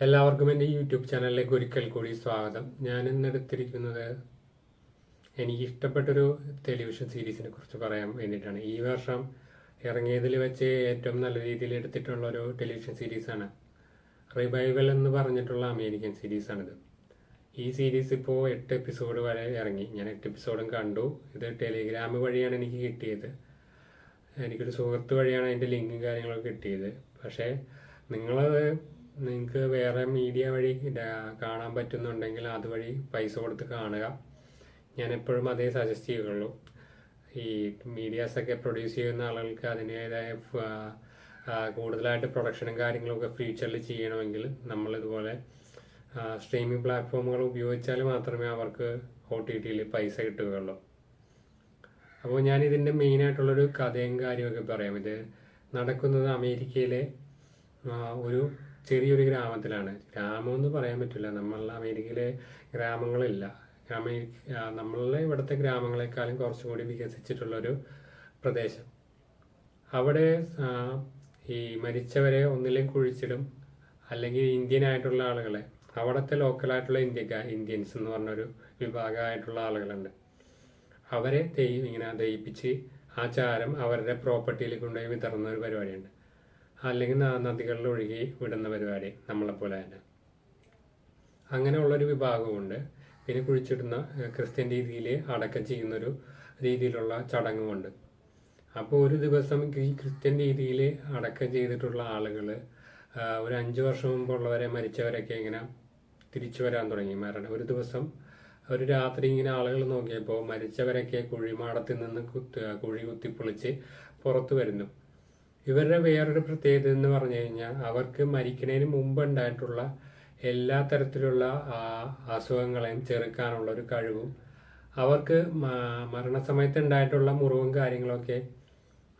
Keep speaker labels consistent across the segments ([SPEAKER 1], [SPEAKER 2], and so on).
[SPEAKER 1] എല്ലാവർക്കും എന്റെ യൂട്യൂബ് ചാനലിലേക്ക് ഒരിക്കൽ കൂടി സ്വാഗതം. ഞാൻ ഇന്ന് എടുത്തിരിക്കുന്നത് എനിക്ക് ഇഷ്ടപ്പെട്ടൊരു ടെലിവിഷൻ സീരീസിനെ കുറിച്ച് പറയാൻ വേണ്ടിയിട്ടാണ്. ഈ വർഷം ഇറങ്ങിയതിൽ വെച്ച് ഏറ്റവും നല്ല രീതിയിൽ എടുത്തിട്ടുള്ള ഒരു ടെലിവിഷൻ സീരീസാണ് റിവൈവൽ എന്ന് പറഞ്ഞിട്ടുള്ള അമേരിക്കൻ സീരീസാണിത് ഈ സീരീസ് ഇപ്പോൾ എട്ട് എപ്പിസോഡ് വരെ ഇറങ്ങി. ഞാൻ എട്ട് എപ്പിസോഡും കണ്ടു. ഇത് ടെലിഗ്രാം വഴിയാണ് എനിക്ക് കിട്ടിയത്. എനിക്കൊരു സുഹൃത്ത് വഴിയാണ് അതിന്റെ ലിങ്കും കാര്യങ്ങളൊക്കെ കിട്ടിയത്. പക്ഷേ നിങ്ങളത് നിങ്ങൾക്ക് വേറെ മീഡിയ വഴി കാണാൻ പറ്റുന്നുണ്ടെങ്കിൽ അതുവഴി പൈസ കൊടുത്ത് കാണുക. ഞാൻ എപ്പോഴും അതേ സജസ്റ്റ് ചെയ്യുള്ളൂ ഈ മീഡിയാസൊക്കെ പ്രൊഡ്യൂസ് ചെയ്യുന്ന ആളുകൾക്ക് അതിന്റേതായ കൂടുതലായിട്ട് പ്രൊഡക്ഷനും കാര്യങ്ങളൊക്കെ ഫ്യൂച്ചറിൽ ചെയ്യണമെങ്കിൽ നമ്മൾ ഇതുപോലെ സ്ട്രീമിംഗ് പ്ലാറ്റ്ഫോമുകൾ ഉപയോഗിച്ചാൽ മാത്രമേ അവർക്ക് ഒ ടി ടിയിൽ പൈസ കിട്ടുകയുള്ളൂ. അപ്പോൾ ഞാൻ ഇതിന്റെ മെയിനായിട്ടുള്ളൊരു കഥയും കാര്യമൊക്കെ പറയാം. ഇത് നടക്കുന്നത് അമേരിക്കയിലെ ഒരു ചെറിയൊരു ഗ്രാമത്തിലാണ്. ഗ്രാമം എന്ന് പറയാൻ പറ്റില്ല. നമ്മളുടെ അമേരിക്കയിലെ ഗ്രാമങ്ങളില്ല. അമേരിക്ക നമ്മളുടെ ഇവിടുത്തെ ഗ്രാമങ്ങളെക്കാളും കുറച്ചുകൂടി വികസിച്ചിട്ടുള്ളൊരു പ്രദേശം. അവിടെ ഈ മരിച്ചവരെ ഒന്നിലും കുഴിച്ചിടും. അല്ലെങ്കിൽ ഇന്ത്യൻ ആയിട്ടുള്ള ആളുകളെ അവിടുത്തെ ലോക്കലായിട്ടുള്ള ഇന്ത്യക്കാർ ഇന്ത്യൻസ് എന്ന് പറഞ്ഞൊരു വിഭാഗമായിട്ടുള്ള ആളുകളുണ്ട്. അവരെ ദൈ- ഇങ്ങനെ ദയിപ്പിച്ച് ആ ചാരം അവരുടെ പ്രോപ്പർട്ടിയിൽ കൊണ്ടുപോയി വിതറുന്ന ഒരു പരിപാടിയുണ്ട്. അല്ലെങ്കിൽ നദികളിൽ ഒഴുകി വിടുന്ന പരിപാടി നമ്മളെപ്പോലെ തന്നെ. അങ്ങനെയുള്ളൊരു വിഭാഗമുണ്ട് പിന്നെ കുഴിച്ചിടുന്ന ക്രിസ്ത്യൻ രീതിയിൽ അടക്കം ചെയ്യുന്നൊരു രീതിയിലുള്ള ചടങ്ങുമുണ്ട്. അപ്പോൾ ഒരു ദിവസം ഈ ക്രിസ്ത്യൻ രീതിയിൽ അടക്കം ചെയ്തിട്ടുള്ള ആളുകൾ ഒരു അഞ്ച് വർഷം മുമ്പുള്ളവരെ മരിച്ചവരൊക്കെ ഇങ്ങനെ തിരിച്ചു വരാൻ തുടങ്ങി. മരണം ഒരു ദിവസം ഒരു രാത്രി ഇങ്ങനെ ആളുകൾ നോക്കിയപ്പോൾ മരിച്ചവരൊക്കെ കുഴിമാടത്തിൽ നിന്ന് കുത്തി കുഴി കുത്തിപ്പൊളിച്ച് പുറത്തു വരുന്നു. ഇവരുടെ വേറൊരു പ്രത്യേകത എന്ന് പറഞ്ഞു കഴിഞ്ഞാൽ അവർക്ക് മരിക്കുന്നതിന് മുമ്പ് ഉണ്ടായിട്ടുള്ള എല്ലാ തരത്തിലുള്ള അസുഖങ്ങളെയും ചെറുക്കാനുള്ള ഒരു കഴിവും അവർക്ക് മരണസമയത്ത് ഉണ്ടായിട്ടുള്ള മുറിവും കാര്യങ്ങളൊക്കെ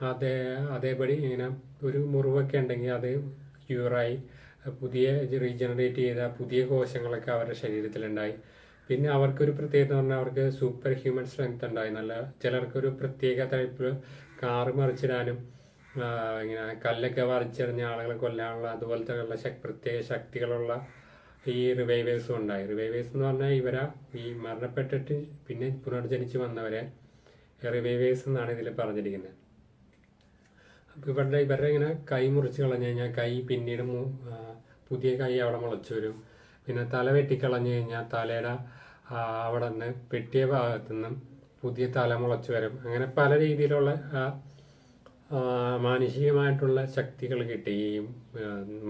[SPEAKER 1] അതേ അതേപടി ഇങ്ങനെ ഒരു മുറിവൊക്കെ ഉണ്ടെങ്കിൽ അത് ക്യൂറായി പുതിയ റീജനറേറ്റ് ചെയ്ത പുതിയ കോശങ്ങളൊക്കെ അവരുടെ ശരീരത്തിലുണ്ടായി. പിന്നെ അവർക്കൊരു പ്രത്യേകത എന്ന് പറഞ്ഞാൽ അവർക്ക് സൂപ്പർ ഹ്യൂമൻ സ്ട്രെങ്ത് ഉണ്ടായി. നല്ല ചിലർക്കൊരു പ്രത്യേക തരത്തിൽ കാറ് മറിച്ചിടാനും ഇങ്ങനെ കല്ലൊക്കെ വരച്ചെറിഞ്ഞ ആളുകളെ കൊല്ലാനുള്ള അതുപോലത്തെ ഉള്ള പ്രത്യേക ശക്തികളുള്ള ഈ റിവൈവേഴ്സും ഉണ്ടായി. റിവൈവേഴ്സ് എന്ന് പറഞ്ഞാൽ ഇവരെ ഈ മരണപ്പെട്ടിട്ട് പിന്നെ പുനർജനിച്ച് വന്നവരെ റിവൈവേഴ്സ് എന്നാണ് ഇതിൽ പറഞ്ഞിരിക്കുന്നത് അപ്പോൾ ഇവരുടെ ഇവരുടെ ഇങ്ങനെ കൈ മുറിച്ച് കളഞ്ഞു കഴിഞ്ഞാൽ കൈ പിന്നീട് പുതിയ കൈ അവിടെ മുളച്ചു വരും. പിന്നെ തല വെട്ടിക്കളഞ്ഞു കഴിഞ്ഞാൽ തലയുടെ അവിടെ നിന്ന് വെട്ടിയ ഭാഗത്തു നിന്നും പുതിയ തല മുളച്ചു വരും. അങ്ങനെ പല രീതിയിലുള്ള മാനുഷികമായിട്ടുള്ള ശക്തികൾ കിട്ടുകയും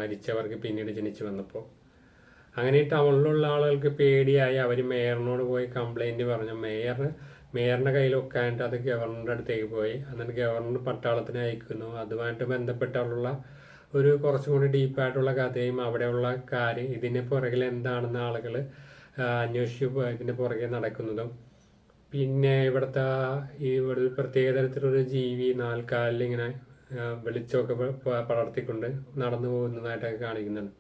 [SPEAKER 1] മരിച്ചവർക്ക് പിന്നീട് ജനിച്ചു വന്നപ്പോൾ. അങ്ങനെ ടൗണിലുള്ള ആളുകൾക്ക് പേടിയായി അവർ മേയറിനോട് പോയി കംപ്ലൈന്റ് പറഞ്ഞു. മേയർ മേയറിന്റെ കയ്യിൽ ഒക്കാനായിട്ട് അത് ഗവർണറുടെ അടുത്തേക്ക് പോയി. എന്നിട്ട് ഗവർണർ പട്ടാളത്തിന് അയക്കുന്നു. അതുമായിട്ട് ബന്ധപ്പെട്ടുള്ള ഒരു കുറച്ചും കൂടി ഡീപ്പായിട്ടുള്ള കഥയും അവിടെയുള്ള കാര്യം ഇതിന് പുറകിൽ എന്താണെന്ന് ആളുകൾ അന്വേഷിച്ച് ഇതിന്റെ പുറകെ നടക്കുന്നതും പിന്നെ ഇവിടുത്തെ ഈ ഇവിടെ പ്രത്യേക തരത്തിലൊരു ജീവി നാൽക്കാലിൽ ഇങ്ങനെ വെളിച്ചമൊക്കെ പടർത്തിക്കൊണ്ട് നടന്നു പോകുന്നതായിട്ടൊക്കെ കാണിക്കുന്നുണ്ട്.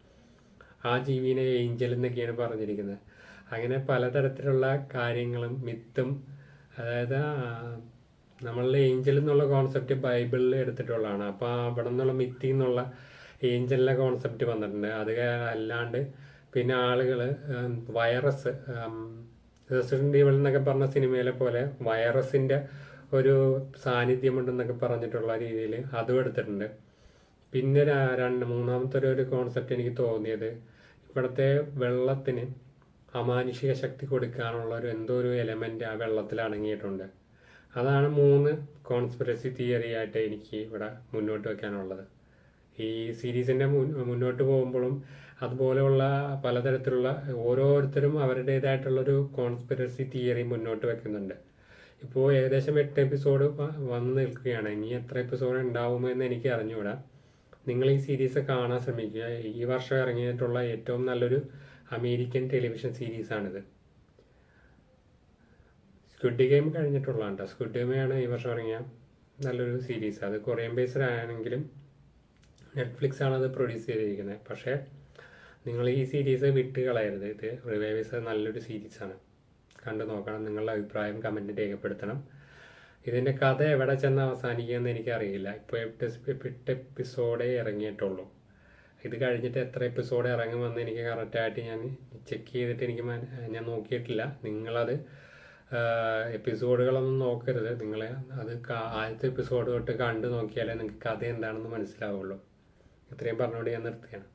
[SPEAKER 1] ആ ജീവിനെ ഏഞ്ചൽ എന്നൊക്കെയാണ് പറഞ്ഞിരിക്കുന്നത്. അങ്ങനെ പലതരത്തിലുള്ള കാര്യങ്ങളും മിത്തും അതായത് നമ്മളുടെ ഏഞ്ചൽ എന്നുള്ള കോൺസെപ്റ്റ് ബൈബിളിൽ എടുത്തിട്ടുള്ളതാണ്. അപ്പോൾ അവിടെ നിന്നുള്ള മിത്തി എന്നുള്ള ഏഞ്ചലിന്റെ കോൺസെപ്റ്റ് വന്നിട്ടുണ്ട്. അത് അല്ലാണ്ട് പിന്നെ ആളുകൾ വൈറസ് റെസിഡന്റ് ഈവൽ എന്നൊക്കെ പറഞ്ഞ സിനിമയിലെ പോലെ വൈറസിന്റെ ഒരു സാന്നിധ്യമുണ്ടെന്നൊക്കെ പറഞ്ഞിട്ടുള്ള രീതിയിൽ അതും എടുത്തിട്ടുണ്ട്. പിന്നെ രണ്ട് മൂന്നാമത്തെ ഒരു കോൺസെപ്റ്റ് എനിക്ക് തോന്നിയത് ഇവിടുത്തെ വെള്ളത്തിന് അമാനുഷിക ശക്തി കൊടുക്കാനുള്ള ഒരു എന്തോ ഒരു എലമെന്റ് ആ വെള്ളത്തിൽ അടങ്ങിയിട്ടുണ്ട്. അതാണ് മൂന്ന് കോൺസ്പിറസി തിയറി ആയിട്ട് എനിക്ക് ഇവിടെ മുന്നോട്ട് വെക്കാനുള്ളത്. ഈ സീരീസിന്റെ മുൻ- മുന്നോട്ട് പോകുമ്പോഴും അതുപോലെയുള്ള പലതരത്തിലുള്ള ഓരോരുത്തരും അവരുടേതായിട്ടുള്ളൊരു കോൺസ്പിറസി തിയറി മുന്നോട്ട് വെക്കുന്നുണ്ട്. ഇപ്പോൾ ഏകദേശം എട്ട് എപ്പിസോഡ് വന്ന് നിൽക്കുകയാണ്. ഇനി എത്ര എപ്പിസോഡ് ഉണ്ടാവുമെന്ന് എനിക്ക് അറിഞ്ഞുകൂടാ. നിങ്ങൾ ഈ സീരീസ് കാണാൻ ശ്രമിക്കുക. ഈ വർഷം ഇറങ്ങിയിട്ടുള്ള ഏറ്റവും നല്ലൊരു അമേരിക്കൻ ടെലിവിഷൻ സീരീസാണിത്. സ്ക്വിഡ് ഗെയിം കഴിഞ്ഞിട്ടുള്ളതാണ് കേട്ടോ സ്ക്വിഡ് ഗെയിമാണ് ഈ വർഷം ഇറങ്ങിയ നല്ലൊരു സീരീസ്. അത് കൊറിയൻ ബേസ്ഡ് ആണെങ്കിലും നെറ്റ്ഫ്ലിക്സ് ആണ് അത് പ്രൊഡ്യൂസ് ചെയ്തിരിക്കുന്നത് പക്ഷേ നിങ്ങൾ ഈ സീരീസ് വിട്ട് കളയരുത്. ഇത് റിവൈവേഴ്സ് നല്ലൊരു സീരീസാണ്. കണ്ടു നോക്കണം. നിങ്ങളുടെ അഭിപ്രായം കമന്റ് രേഖപ്പെടുത്തണം. ഇതിന്റെ കഥ എവിടെ ചെന്ന് അവസാനിക്കുമെന്ന് എനിക്കറിയില്ല. ഇപ്പോൾ എട്ട് എപ്പിസോഡേ ഇറങ്ങിയിട്ടുള്ളൂ. ഇത് കഴിഞ്ഞിട്ട് എത്ര എപ്പിസോഡ് ഇറങ്ങുമെന്ന് എനിക്ക് കറക്റ്റായിട്ട് ഞാൻ ചെക്ക് ചെയ്തിട്ട് എനിക്ക് ഞാൻ നോക്കിയിട്ടില്ല. നിങ്ങളത് എപ്പിസോഡുകളൊന്നും നോക്കരുത്. നിങ്ങൾ അത് ആദ്യത്തെ എപ്പിസോഡ് തൊട്ട് കണ്ടു നോക്കിയാലേ നിങ്ങൾക്ക് കഥ എന്താണെന്ന് മനസ്സിലാവുള്ളൂ. ഇത്രയും പറഞ്ഞുകൊണ്ട് ഞാൻ നിർത്തിയാണ്